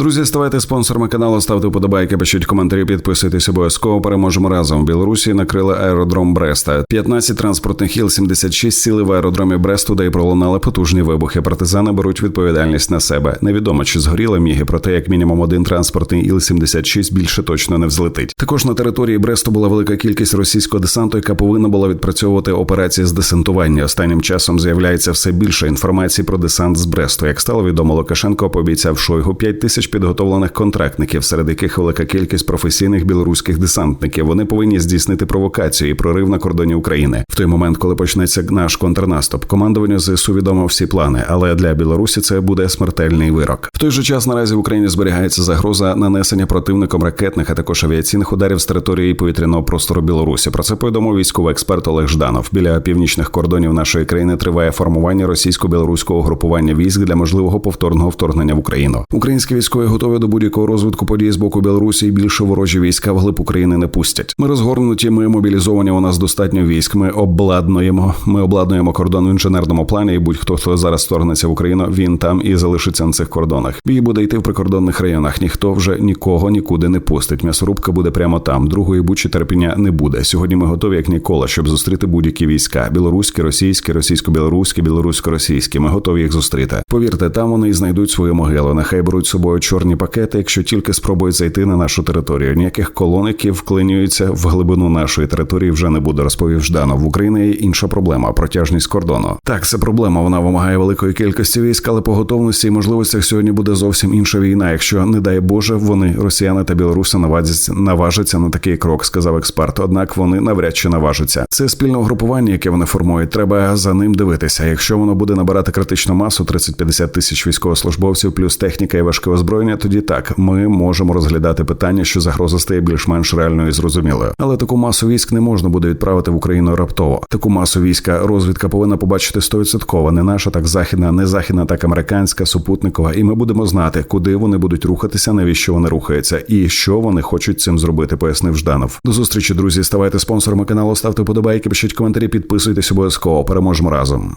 Друзі, ставайте спонсорами каналу, ставте вподобайки, пишіть коментарі, підписуйтесь обов'язково. Переможемо разом. В Білорусі накрили аеродром Бреста. 15 транспортних іл 76 сіли в аеродромі Бресту, де й пролунали потужні вибухи. Партизани беруть відповідальність на себе. Невідомо чи згоріли міги, проте як мінімум один транспортний іл 76 більше точно не взлетить. Також на території Бресту була велика кількість російського десанту, яка повинна була відпрацьовувати операції з десантування. Останнім часом з'являється все більше інформації про десант з Бресту. Як стало відомо, Лукашенко пообіцяв Шойгу 5 тисяч підготовлених контрактників, серед яких велика кількість професійних білоруських десантників. Вони повинні здійснити провокацію і прорив на кордоні України в той момент, коли почнеться наш контрнаступ. Командуванню ЗСУ відомо всі плани, але для Білорусі це буде смертельний вирок. В той же час наразі в Україні зберігається загроза нанесення противником ракетних, а також авіаційних ударів з території повітряного простору Білорусі. Про це повідомив військовий експерт Олег Жданов. Біля північних кордонів нашої країни триває формування російсько-білоруського групування військ для можливого повторного вторгнення в Україну. Українські військові готові до будь-якого розвитку подій з боку Білорусі і більше ворожі війська вглиб України не пустять. Ми розгорнуті, ми мобілізовані. У нас достатньо військ. Ми обладнуємо. Ми обладнуємо кордон в інженерному плані. І будь-хто хто зараз вторгнеться в Україну, він там і залишиться на цих кордонах. Бій буде йти в прикордонних районах. Ніхто вже нікого нікуди не пустить. М'ясорубка буде прямо там. Другої бучі терпіння не буде. Сьогодні ми готові як ніколи, щоб зустріти будь-які війська: білоруські, російські, російсько-білоруські, білорусько-російські. Ми готові їх зустріти. Повірте, там вони і знайдуть свою могилу. Нехай беруть з собою чорні пакети, якщо тільки спробують зайти на нашу територію. Ніяких колон, які вклинюються в глибину нашої території, вже не буде. Розповів Жданов. В Україні є інша проблема протяжність кордону. Так, це проблема. Вона вимагає великої кількості військ, але по готовності і можливостях сьогодні буде зовсім інша війна. Якщо не дай Боже, вони росіяни та білоруси наважаться, наважаться на такий крок, сказав експерт. Однак вони навряд чи наважаться. Це спільне угрупування, яке вони формують. Треба за ним дивитися. Якщо воно буде набирати критичну масу 30-50 тисяч військовослужбовців, плюс техніка і важке озброєння, тоді так ми можемо розглядати питання, що загроза стає більш-менш реальною і зрозумілою. Але таку масу військ не можна буде відправити в Україну раптово. Таку масу війська розвідка повинна побачити 100%. Не наша, так західна, не західна, так американська, супутникова. І ми будемо знати, куди вони будуть рухатися, навіщо вони рухаються, і що вони хочуть цим зробити. Пояснив Жданов. До зустрічі, друзі. Ставайте спонсорами каналу, ставте подобайки, пишіть коментарі, підписуйтесь обов'язково. Переможемо разом.